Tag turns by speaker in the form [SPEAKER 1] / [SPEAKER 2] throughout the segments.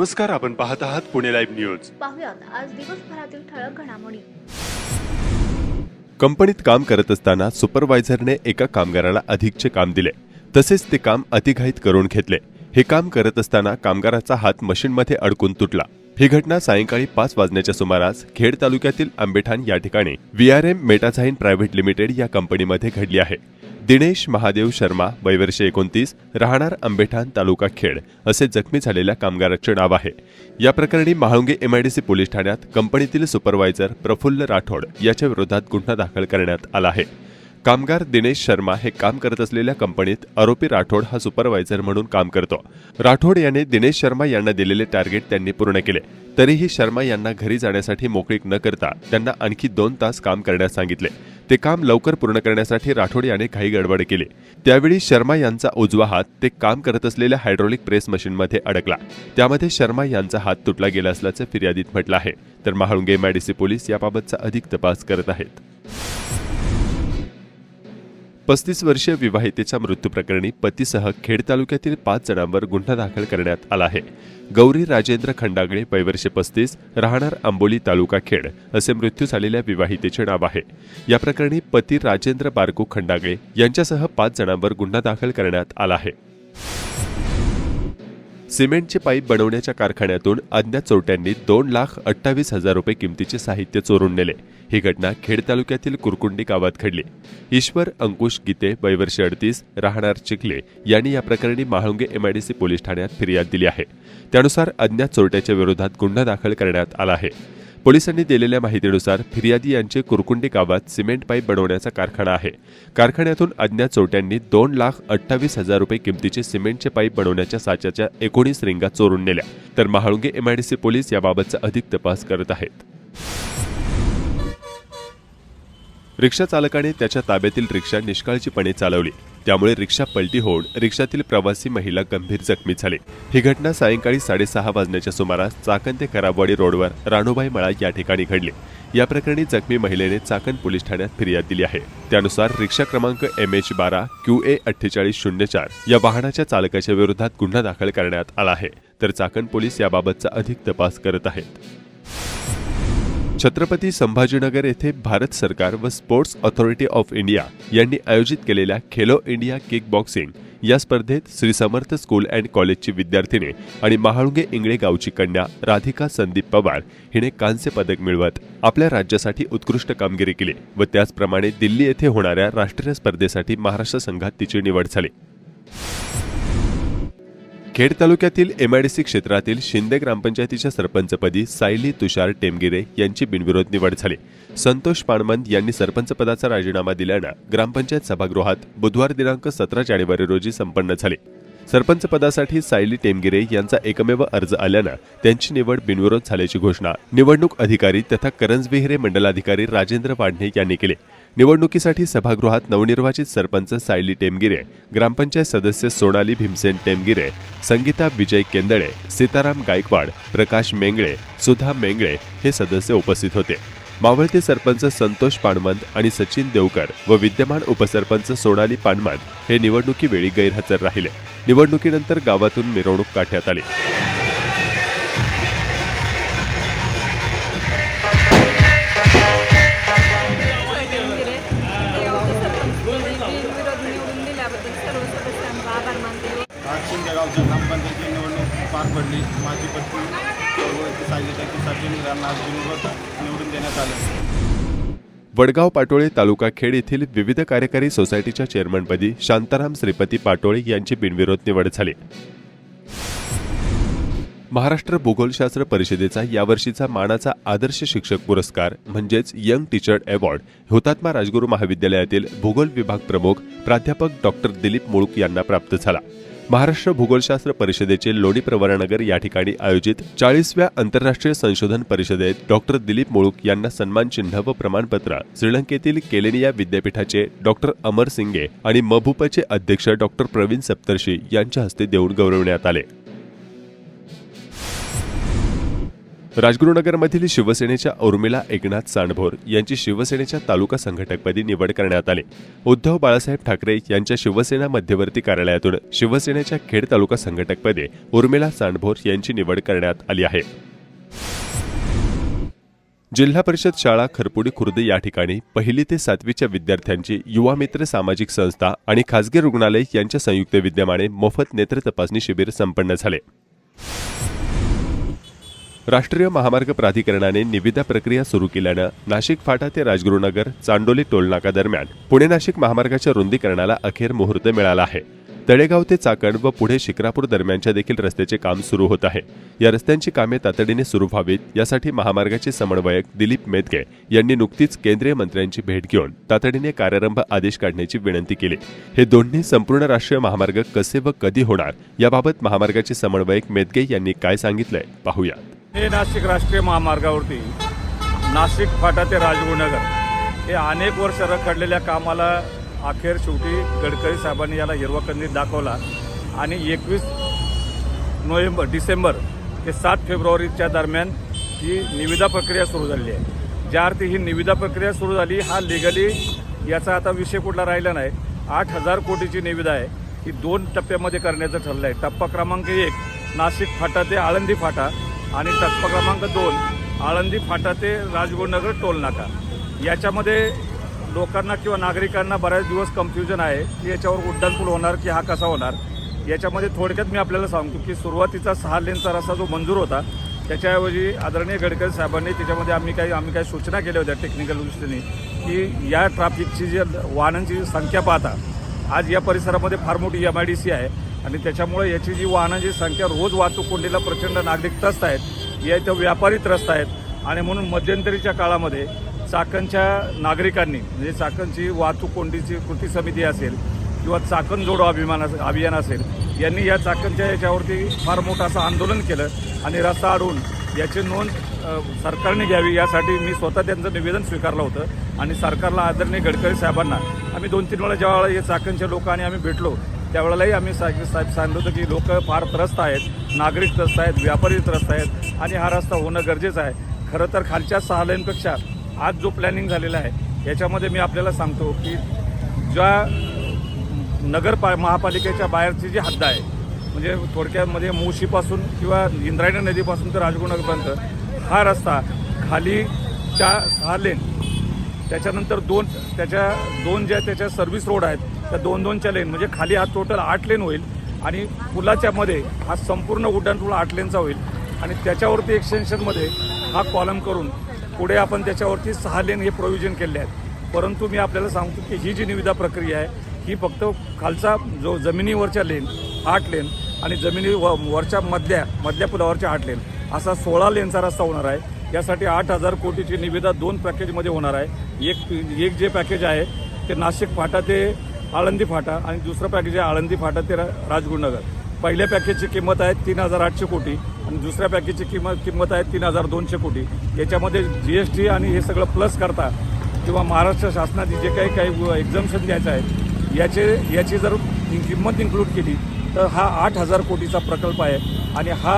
[SPEAKER 1] नमस्कार आपण पाहत आहात पुणे लाईव्ह न्यूज.
[SPEAKER 2] पाहुयात आज दिवसभरातील ठळक घडामोडी.
[SPEAKER 1] कंपनीत काम करत असताना सुपरवायझरने एका कामगाराला अधिकचे काम दिले. तसेच ते काम अतिघाईत करून घेतले. हे काम करत असताना कामगाराचा हात मशीनमध्ये अडकून तुटला. ही घटना सायंकाळी पाच वाजण्याच्या सुमारास खेड तालुक्यातील आंबेठाण या ठिकाणी व्हीआरएम मेटाझाईन प्रायव्हेट लिमिटेड या कंपनीमध्ये घडली आहे. दिनेश महादेव शर्मा वयवर्ष एकोणतीस राहणार आंबेठाण तालुका खेड असे जखमी झालेल्या कामगाराचे नाव आहे. या प्रकरणी महाळुंगे एमआयडीसी पोलीस ठाण्यात कंपनीतील सुपरवायझर प्रफुल्ल राठोड याच्या विरोधात गुन्हा दाखल करण्यात आला आहे. कामगार दिनेश शर्मा हे काम करत असलेल्या कंपनीत आरोपी राठोड हा सुपरवायझर म्हणून काम करतो. राठोड याने दिनेश शर्मा यांना दिलेले टार्गेट त्यांनी पूर्ण केले. तरीही शर्मा यांना घरी जाण्यासाठी मोकळीक न करता त्यांना आणखी दोन तास काम करण्यास सांगितले. ते काम लवकर पूर्ण करण्यासाठी राठोड याने काही गडबड केली. त्यावेळी शर्मा यांचा उजवा हात ते काम करत असलेल्या हायड्रोलिक प्रेस मशीनमध्ये अडकला. त्यामध्ये शर्मा यांचा हात तुटला गेला असल्याचं फिर्यादीत म्हटलं आहे. तर महाळुंगे मॅडिसी पोलीस याबाबतचा अधिक तपास करत आहेत. पस्तीस वर्षीय विवाहितेच्या मृत्यू प्रकरणी पतीसह खेड तालुक्यातील पाच जणांवर गुन्हा दाखल करण्यात आला आहे. गौरी राजेंद्र खंडागळे वयवर्ष पस्तीस राहणार आंबोली तालुका खेड असे मृत्यू झालेल्या विवाहितेचे नाव आहे. या प्रकरणी पती राजेंद्र बारकू खंडागळे यांच्यासह पाच जणांवर गुन्हा दाखल करण्यात आला आहे. सिमेंटचे पाईप बनवण्याच्या कारखान्यातून अज्ञात चोरट्यांनी दोन लाख अठ्ठावीस हजार रुपये किमतीचे साहित्य चोरून नेले. ही घटना खेड तालुक्यातील कुरकुंडी गावात घडली. ईश्वर अंकुश गीते वयवर्ष अडतीस राहणार चिखले यांनी या प्रकरणी महाळुंगे एमआयडीसी पोलीस ठाण्यात फिर्याद दिली आहे. त्यानुसार अज्ञात चोरट्याच्या विरोधात गुन्हा दाखल करण्यात आला आहे. पोलिसांनी दिलेल्या माहितीनुसार फिर्यादी यांचे कुरकुंडी गावात सिमेंट पाईप बनवण्याचा कारखाना आहे. कारखान्यातून अज्ञात चोरट्यांनी दोन लाख अठ्ठावीस हजार रुपये किमतीचे सिमेंटचे पाईप बनवण्याच्या साच्याच्या एकोणीस रिंगा चोरून नेल्या. तर महाळुंगे एमआयडीसी पोलीस याबाबतचा अधिक तपास करत आहेत. रिक्षा चालकाने त्याच्या ताब्यातील रिक्षा निष्काळजीपणे चालवली. त्यामुळे रिक्षा पलटी होऊन रिक्षातील प्रवासी महिला गंभीर जखमी झाली. ही घटना सायंकाळी साडेसहा वाजण्याच्या सुमारास चाकण ते खराबवाडी रोडवर राणूबाई मळा या ठिकाणी घडली. या प्रकरणी जखमी महिलेने चाकण पोलीस ठाण्यात फिर्याद दिली आहे. त्यानुसार रिक्षा क्रमांक एम एच बारा क्यू ए अठ्ठेचाळीस शून्य चार या वाहनाच्या चालकाच्या विरोधात गुन्हा दाखल करण्यात आला आहे. तर चाकण पोलीस याबाबतचा अधिक तपास करत आहेत. छत्रपती संभाजीनगर येथे भारत सरकार व स्पोर्ट्स ऑथॉरिटी ऑफ इंडिया यांनी आयोजित केलेल्या खेलो इंडिया किक बॉक्सिंग या स्पर्धेत श्री समर्थ स्कूल अँड कॉलेजची विद्यार्थिनी आणि महाळुंगे इंगळे गावची कन्या राधिका संदीप पवार हिने कांस्य पदक मिळवत आपल्या राज्यासाठी उत्कृष्ट कामगिरी केली व त्याचप्रमाणे दिल्ली येथे होणाऱ्या राष्ट्रीय स्पर्धेसाठी महाराष्ट्र संघात तिची निवड झाली. खेड तालुक्यातील एमआयडीसी क्षेत्रातील शिंदे ग्रामपंचायतीच्या सरपंचपदी सायली तुषार टेमगिरे यांची बिनविरोध निवड झाली. संतोष पाणमंद यांनी सरपंचपदाचा राजीनामा दिल्यानं ग्रामपंचायत सभागृहात बुधवार दिनांक सतरा जानेवारी रोजी संपन्न झाले. सरपंच पदासाठी सायली टेमगिरे यांचा एकमेव अर्ज आल्यानं त्यांची निवड बिनविरोध झाल्याची घोषणा निवडणूक अधिकारी तथा करंजविहिरे मंडलाधिकारी राजेंद्र वाढणे यांनी केली. निवडणुकीसाठी सभागृहात नवनिर्वाचित सरपंच सायली टेमगिरे ग्रामपंचायत सदस्य सोनाली भीमसेन टेमगिरे संगीता विजय केंदळे सीताराम गायकवाड प्रकाश मेंगळे सुधा मेंगळे हे सदस्य उपस्थित होते. मावळते सरपंच संतोष पाणमंद आणि सचिन देवकर व विद्यमान उपसरपंच सोनाली पाणमंद हे निवडणुकीवेळी गैरहजर राहिले. निवडणुकीनंतर गावातून मिरवणूक काढण्यात आली.
[SPEAKER 3] पार पडली. माझी पत्नी निवडून देण्यात आले.
[SPEAKER 1] वडगाव पाटोळे तालुका खेड येथील विविध कार्यकारी सोसायटीच्या चेअरमनपदी शांताराम श्रीपती पाटोळे यांची बिनविरोध निवड झाली. महाराष्ट्र भूगोलशास्त्र परिषदेचा यावर्षीचा मानाचा आदर्श शिक्षक पुरस्कार म्हणजेच यंग टीचर अवॉर्ड हुतात्मा राजगुरू महाविद्यालयातील भूगोल विभाग प्रमुख प्राध्यापक डॉक्टर दिलीप मुळूक यांना प्राप्त झाला. महाराष्ट्र भूगोलशास्त्र परिषदेचे लोणी प्रवरानगर या ठिकाणी आयोजित चाळीसव्या आंतरराष्ट्रीय संशोधन परिषदेत डॉक्टर दिलीप मुळूक यांना सन्मान चिन्ह व प्रमाणपत्र श्रीलंकेतील केलेनिया विद्यापीठाचे डॉक्टर अमर सिंगे आणि मभुपचे अध्यक्ष डॉक्टर प्रवीण सप्तर्षी यांच्या हस्ते देऊन गौरवण्यात आले. राजगुरुनगरमधील शिवसेनेच्या उर्मिला एकनाथ सांडभोर यांची शिवसेनेच्या तालुका संघटकपदी निवड करण्यात आली. उद्धव बाळासाहेब ठाकरे यांच्या शिवसेना मध्यवर्ती कार्यालयातून शिवसेनेच्या खेड तालुका संघटकपदी उर्मिला सांडभोर यांची निवड करण्यात आली आहे. जिल्हा परिषद शाळा खरपुडी खुर्द या ठिकाणी पहिली ते सातवीच्या विद्यार्थ्यांची युवा मित्र सामाजिक संस्था आणि खासगी रुग्णालय यांच्या संयुक्त विद्यमाने मोफत नेत्र तपासणी शिबिर संपन्न झाले. राष्ट्रीय महामार्ग प्राधिकरणाने निविदा प्रक्रिया सुरू केल्यानं नाशिक फाटा ते राजगुरुनगर चांडोली टोलनाका दरम्यान पुणे नाशिक महामार्गाच्या रुंदीकरणाला अखेर मुहूर्त मिळाला आहे. तळेगाव ते चाकण व पुढे शिक्रापूर दरम्यानच्या देखील रस्त्याचे काम सुरू होत आहे. या रस्त्यांची कामे तातडीने सुरू व्हावीत यासाठी महामार्गाचे समन्वयक दिलीप मेदगे यांनी नुकतीच केंद्रीय मंत्र्यांची भेट घेऊन तातडीने कार्यारंभ आदेश काढण्याची विनंती केली. हे दोन्ही संपूर्ण राष्ट्रीय महामार्ग कसे व कधी होणार याबाबत महामार्गाचे समन्वयक मेदगे यांनी काय सांगितलंय पाहूयात.
[SPEAKER 4] हे नाशिक राष्ट्रीय महामार्गावरती नाशिक फाटा ते राजगुरुनगर हे अनेक वर्ष रखडलेल्या कामाला अखेर शेवटी गडकरी साहेबांनी याला हिरवा कंदील दाखवला. आणि एकवीस नोव्हेंबर डिसेंबर ते सात फेब्रुवारीच्या दरम्यान ही निविदा प्रक्रिया सुरू झाली आहे. ज्या अर्थी ही निविदा प्रक्रिया सुरू झाली हा लिगली याचा आता विषय कुठला राहिला नाही. आठ हजार कोटीची निविदा आहे. ही दोन टप्प्यामध्ये करण्याचं ठरलं आहे टप्पा क्रमांक एक नाशिक फाटा ते आळंदी फाटा. आणि टप्पा क्रमांक दोन आळंदी फाटा ते राजगुरुनगर टोल नाका. याच्यामध्ये लोकांना किंवा नागरिकांना बऱ्याच दिवस कन्फ्युजन आहे की याच्यावर उड्डाणपूल होणार की हा कसा होणार. याच्यामध्ये थोडक्यात मी आपल्याला सांगतो की सुरुवातीचा सहा लेनचा रस्ता जो मंजूर होता त्याच्याऐवजी आदरणीय गडकरी साहेबांनी त्याच्यामध्ये आम्ही काही आम्ही काही सूचना केल्या होत्या टेक्निकल दृष्टीने की या ट्रॅफिकची जी वाहनांची जी संख्या पाहता आज या परिसरामध्ये फार मोठी एम आय डी सी आहे. आणि त्याच्यामुळे याची जी वाहनांची संख्या रोज वाहतूक कोंडीला प्रचंड नागरिक त्रस्त आहेत या इथं व्यापारी त्रस्त आहेत. आणि म्हणून मध्यंतरीच्या काळामध्ये चाकणच्या नागरिकांनी म्हणजे चाकणची वाहतूक कोंडीची कृती समिती असेल किंवा चाकण जोडो अभिमान अभियान असेल यांनी या चाकणच्या याच्यावरती फार मोठं असं आंदोलन केलं आणि रस्ता अडवून याची नोंद सरकारने घ्यावी यासाठी मी स्वतः त्यांचं निवेदन स्वीकारलं होतं. आणि सरकारला आदरणीय गडकरी साहेबांना आम्ही दोन तीन वेळा ज्यावेळेला या चाकणच्या लोक आणि आम्ही भेटलो त्यावेळेलाही आम्ही साहेब साहेब सांगितलं होतं की लोक फार त्रस्त आहेत नागरिक त्रस्त आहेत व्यापारी त्रस्त आहेत आणि हा रस्ता होणं गरजेचं आहे. खरं तर खालच्या सहा लेनपेक्षा आज जो प्लॅनिंग झालेला आहे याच्यामध्ये मी आपल्याला सांगतो की ज्या नगर पा महापालिकेच्या बाहेरची जी हद्द आहे म्हणजे थोडक्यामध्ये मुशीपासून किंवा इंद्रायणी नदीपासून तर राजगुरुनगरपर्यंत हा रस्ता खाली चा सहा लेन त्याच्यानंतर दोन त्याच्या दोन ज्या त्याच्या सर्व्हिस रोड आहेत त्या दोन दोनच्या लेन म्हणजे खाली हा टोटल आठ लेन होईल आणि पुलाच्या मध्ये हा संपूर्ण उड्डाणपूल आठ लेनचा होईल. आणि त्याच्यावरती एक्सटेन्शनमध्ये हा कॉलम करून पुढे आपण त्याच्यावरती सहा लेन हे प्रोव्हिजन केले आहेत. परंतु मी आपल्याला सांगतो की ही जी निविदा प्रक्रिया आहे ही फक्त खालचा जो जमिनीवरच्या लेन आठ लेन आणि जमिनी व वरच्या मधल्या मधल्या पुलावरच्या आठ लेन असा सोळा लेनचा रस्ता होणार आहे. यासाठी आठ हजार कोटीची निविदा दोन पॅकेजमध्ये होणार आहे. एक एक जे पॅकेज आहे ते नाशिक फाटा ते आळंदी फाटा आणि दुसरं पॅकेज आहे आळंदी फाटा ते रा राजगुरुनगर. पहिल्या पॅकेजची किंमत आहे तीन हजार आठशे कोटी आणि दुसऱ्या पॅकेजची किंमत किंमत आहे तीन हजार दोनशे कोटी. याच्यामध्ये जी एस टी आणि हे सगळं प्लस करता किंवा महाराष्ट्र शासनाची जे काही काही एक्झाम्शन द्यायचं आहे याचे याची जर किंमत इन्क्लूड केली तर हा आठ हजार कोटीचा प्रकल्प आहे आणि हा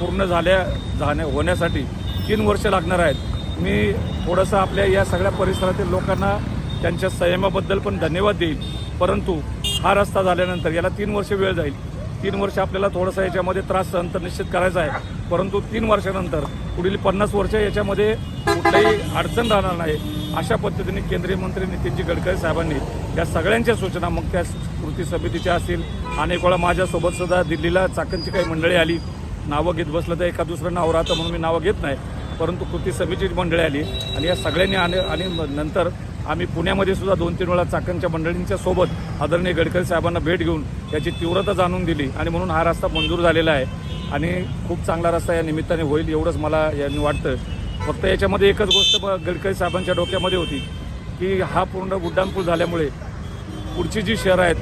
[SPEAKER 4] पूर्ण झाल्या जाण्या होण्यासाठी तीन वर्ष लागणार आहेत. मी थोडंसं आपल्या या सगळ्या परिसरातील लोकांना त्यांच्या संयमाबद्दल पण धन्यवाद देईल परंतु हा रस्ता झाल्यानंतर याला तीन वर्ष वेळ जाईल. तीन वर्ष आपल्याला थोडासा याच्यामध्ये त्रास सहन तर निश्चित करायचा आहे. परंतु तीन वर्षानंतर पुढील पन्नास वर्ष याच्यामध्ये कुठलाही अडचण राहणार नाही. अशा पद्धतीने केंद्रीय मंत्री नितीनजी गडकरी साहेबांनी या सगळ्यांच्या सूचना मग त्या कृती समितीच्या असतील अनेक वेळा माझ्यासोबत सुद्धा दिल्लीला चाकणची काही मंडळी आली. नावं घेत बसलं तर एका दुसरं नाव राहतं म्हणून मी नावं घेत नाही. परंतु कृती समितीची मंडळी आली आणि या सगळ्यांनी आणि आणि नंतर आम्ही पुण्यामध्ये सुद्धा दोन तीन वेळा चाकणच्या मंडळींच्या सोबत आदरणीय गडकरी साहेबांना भेट घेऊन याची तीव्रता जाणून दिली आणि म्हणून हा रस्ता मंजूर झालेला आहे. आणि खूप चांगला रस्ता या निमित्ताने होईल एवढंच मला यांनी वाटतं. फक्त याच्यामध्ये एकच गोष्ट गडकरी साहेबांच्या डोक्यामध्ये होती की हा पूर्ण उड्डाणपूल झाल्यामुळे पुढची जी शहरं आहेत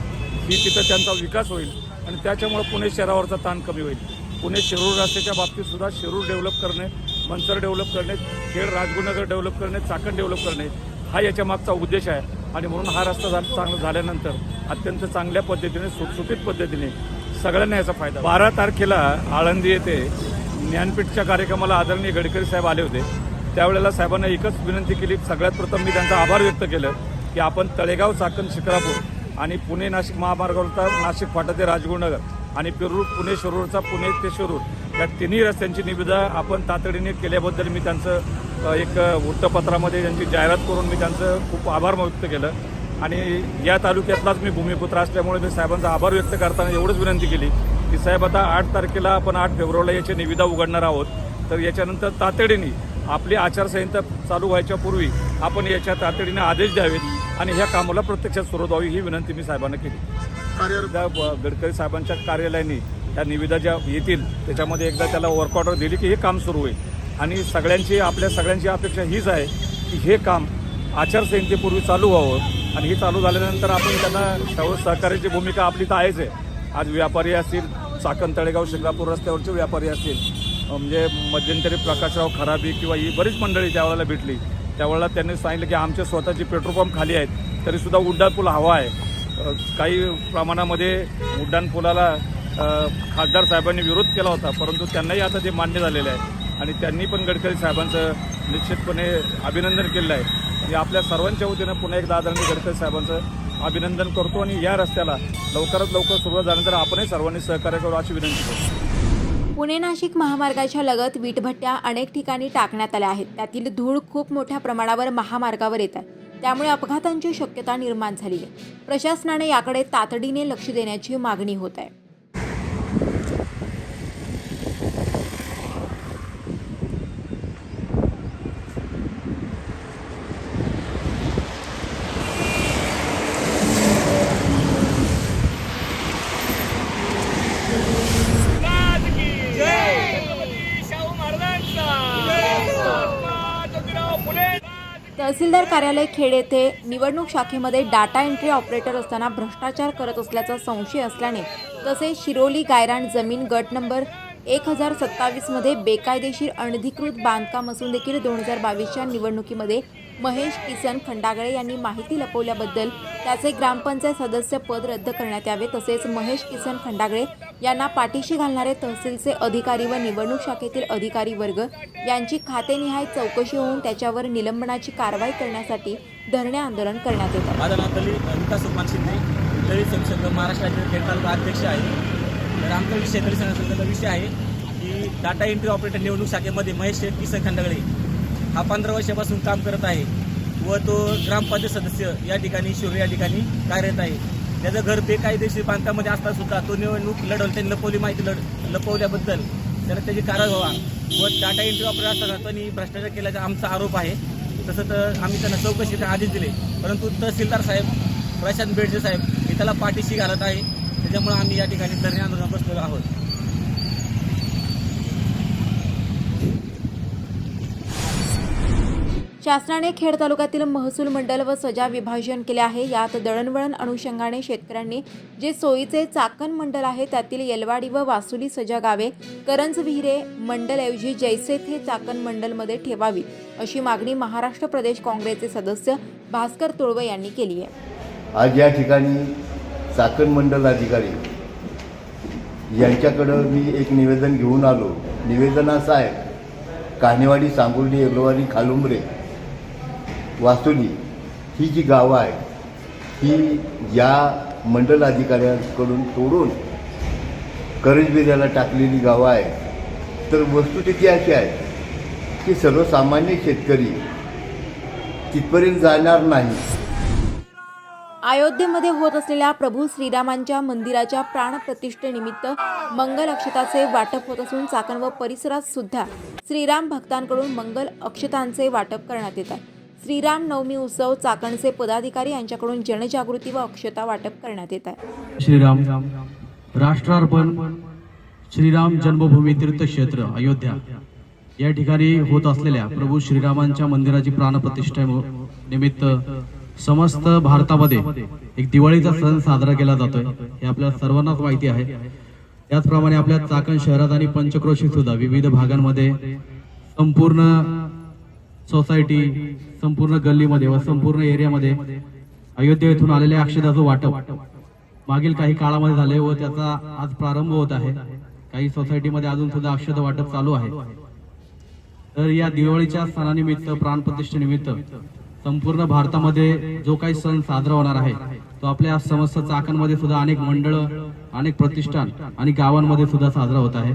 [SPEAKER 4] ही तिथं त्यांचा विकास होईल आणि त्याच्यामुळे पुणे शहरावरचा ताण कमी होईल. पुणे शिरूर रस्त्याच्या बाबतीतसुद्धा शिरूर डेव्हलप करणे मंचर डेव्हलप करणे खेड राजगुरुनगर डेव्हलप करणे चाकण डेव्हलप करणे हा याच्या मागचा उद्देश आहे. आणि म्हणून हा रस्ता झा चांगला झाल्यानंतर अत्यंत चांगल्या पद्धतीने सुटसुटीत पद्धतीने सगळ्यांना याचा फायदा बारा तारखेला आळंदी येथे ज्ञानपीठच्या कार्यक्रमाला आदरणीय गडकरी साहेब आले होते. त्यावेळेला साहेबांना एकच विनंती केली. सगळ्यात प्रथम मी त्यांचा आभार व्यक्त केलं की आपण तळेगाव चाकण शिक्रापूर आणि पुणे नाशिक महामार्गावरचा नाशिक फाटा ते राजगुरुनगर आणि पेरूर पुणे शिरूरचा पुणे ते शिरूर या तिन्ही रस्त्यांची निविदा आपण तातडीने केल्याबद्दल मी त्यांचं एक वृत्तपत्रामध्ये त्यांची जाहिरात करून मी त्यांचं खूप आभार व्यक्त केलं. आणि या तालुक्यातलाच मी भूमिपुत्र असल्यामुळे मी साहेबांचा आभार व्यक्त करताना एवढंच विनंती केली की साहेब आता आठ तारखेला आपण आठ फेब्रुवारीला याची निविदा उघडणार आहोत. तर याच्यानंतर तातडीने आपली आचारसंहिता चालू व्हायच्या पूर्वी आपण याच्या तातडीने आदेश द्यावेत आणि ह्या कामाला प्रत्यक्षात सुरुवात व्हावी ही विनंती मी साहेबांना केली. गडकरी साहेबांच्या कार्यालयाने त्या निविदा ज्या येतील त्याच्यामध्ये एकदा त्याला वर्क ऑर्डर दिली की हे काम सुरू होईल. आणि सगळ्यांची आपल्या सगळ्यांची अपेक्षा हीच आहे की हे काम आचारसंहितेपूर्वी चालू व्हावं. आणि हे चालू झाल्यानंतर आपण त्यांना सर्व सहकार्याची भूमिका आपली तर आहेच आहे. आज व्यापारी असतील चाकण तळेगाव शिंगापूर रस्त्यावरचे व्यापारी असतील म्हणजे मध्यंतरी प्रकाशराव खराबी किंवा ही बरीच मंडळी त्यावेळेला भेटली. त्यावेळेला त्यांनी सांगितलं की आमचे स्वतःचे पेट्रोल पंप खाली आहेत तरीसुद्धा उड्डाणपूल हवा आहे. काही प्रमाणामध्ये उड्डाणपुलाला खासदार साहेबांनी विरोध केला होता परंतु त्यांनाही आता ते मान्य झालेलं आहे. आणि त्यांनी पण गडकरी साहेबांचं निश्चितपणे अभिनंदन केलेलं आहे. आणि आपल्या सर्वांच्या वतीनं पुन्हा एकदा आदरणीय गडकरी साहेबांचं अभिनंदन करतो आणि या रस्त्याला लवकरात लवकर सुरुवात झाल्यानंतर आपणही सर्वांनी सहकार्य करू अशी विनंती करतो.
[SPEAKER 2] पुणे नाशिक महामार्गाच्या लगत वीटभट्ट्या अनेक ठिकाणी टाकण्यात आल्या आहेत. त्यातील धूळ खूप मोठ्या प्रमाणावर महामार्गावर येत आहे. त्यामुळे अपघातांची शक्यता निर्माण झाली आहे. प्रशासनाने याकडे तातडीने लक्ष देण्याची मागणी होत आहे. तहसीलदार कार्यालय खेड येथे निवडणूक शाखेमध्ये डाटा एंट्री ऑपरेटर असताना भ्रष्टाचार करत असल्याचा संशय असल्याने तसेच शिरोली गायरान जमीन गट नंबर एक हजार सत्तावीसमध्ये बेकायदेशीर अनधिकृत बांधकाम असून देखील दोन हजार बावीसच्या निवडणुकीमध्ये महेश किसन खंडागळे यांनी माहिती लपवल्याबद्दल त्याचे ग्रामपंचायत सदस्य पद रद्द करण्यात यावे तसेच महेश किसन खंडागळे यांना पाठीशी घालणारे तहसीलचे अधिकारी व निवडणूक शाखेतील अधिकारी वर्ग यांची खातेनिहाय चौकशी होऊन त्याच्यावर निलंबनाची कारवाई करण्यासाठी धरणे आंदोलन करण्यात येत
[SPEAKER 5] माझं नाव दलित विकास सुमान शिंदे. दलित महाराष्ट्राचे अध्यक्ष आहे. तर आमचा विषय दलित विषय आहे की डाटा एंट्री ऑपरेटर निवडणूक शाखेमध्ये महेश किसन खंडागळे हा पंधरा वर्षापासून काम करत आहे व तो ग्रामपंचायत सदस्य या ठिकाणी शिरूर या ठिकाणी कार्यरत आहे. त्याचं घर बेकायदेशीर बांधकामध्ये असता सुद्धा तो निवडणूक लढवलं. त्यांनी लपवली माहिती लढ लपवल्याबद्दल. त्याला त्याची कारवाई व्हावा. व डाटा एंट्री ऑपरेटर असताना त्यांनी भ्रष्टाचार केल्याचा आमचा आरोप आहे. तसं तर आम्ही त्यांना चौकशीचे आदेश दिले. परंतु तहसीलदार साहेब प्रशांत बेडसे साहेब हे त्याला पाठीशी घालत आहे. त्याच्यामुळे आम्ही या ठिकाणी धरणे आंदोलन बसलेलो आहोत.
[SPEAKER 2] शासनाने खेड तालुक्यातील महसूल मंडल व सजा विभाजन केले आहे. यात दळणवळण अनुषंगाने शेतकऱ्यांनी जे सोयीचे चाकण मंडल आहे त्यातील येलवाडी व वासुली सजा गावे करंज विहिरे मंडलऐवजी जैसे थे चाकण मंडलमध्ये ठेवावी अशी मागणी महाराष्ट्र प्रदेश काँग्रेसचे सदस्य भास्कर तुळवे यांनी केली आहे.
[SPEAKER 6] आज या ठिकाणी चाकण मंडल अधिकारी यांच्याकडं मी एक निवेदन घेऊन आलो. निवेदन असं आहे कान्हेवाडी सांगुर्डी येलवाडी खालुंबरे वासुली ही जी गावं आहे ही या मंडल अधिकाऱ्यांकडून तोडून करंजबिऱ्याला टाकलेली गावं आहे तर वस्तुस्थिती अशी आहे की सर्वसामान्य शेतकरी तिथपर्यंत जाणार नाही.
[SPEAKER 2] अयोध्येमध्ये होत असलेल्या प्रभू श्रीरामांच्या मंदिराच्या प्राणप्रतिष्ठेनिमित्त मंगल अक्षताचे वाटप होत असून चाकण व परिसरात सुद्धा श्रीराम भक्तांकडून मंगल अक्षतांचे वाटप करण्यात येत आहे. श्रीराम नवमी उत्सव चाकणचे पदाधिकारी यांच्याकडून जनजागृती व अक्षता वाटप करण्यात येत आहे.
[SPEAKER 7] श्रीराम राष्ट्रार्पण श्रीराम जन्मभूमी तीर्थक्षेत्र अयोध्या. या ठिकाणी होत असलेल्या प्रभू श्रीरामांच्या मंदिराची प्राणप्रतिष्ठा निमित्त समस्त भारतामध्ये एक दिवाळीचा सण साजरा केला जातोय. हे आपल्या सर्वांनाच माहिती आहे. त्याचप्रमाणे आपल्या चाकण शहरात आणि पंचक्रोशीत सुद्धा विविध भागांमध्ये संपूर्ण सोसायटी संपूर्ण गल्लीमध्ये व संपूर्ण एरियामध्ये अयोध्या येथून आलेल्या अक्षदाचं वाटप मागील काही काळामध्ये झाले व त्याचा आज प्रारंभ होत आहे. काही सोसायटीमध्ये अजून सुद्धा अक्षद वाटप चालू आहे. तर या दिवाळीच्या सणानिमित्त प्राणप्रतिष्ठेनिमित्त संपूर्ण भारतामध्ये जो काही सण साजरा होणार आहे तो आपल्या समस्त चाकणमध्ये सुद्धा अनेक मंडळ अनेक प्रतिष्ठान आणि गावांमध्ये सुद्धा साजरा होत आहे.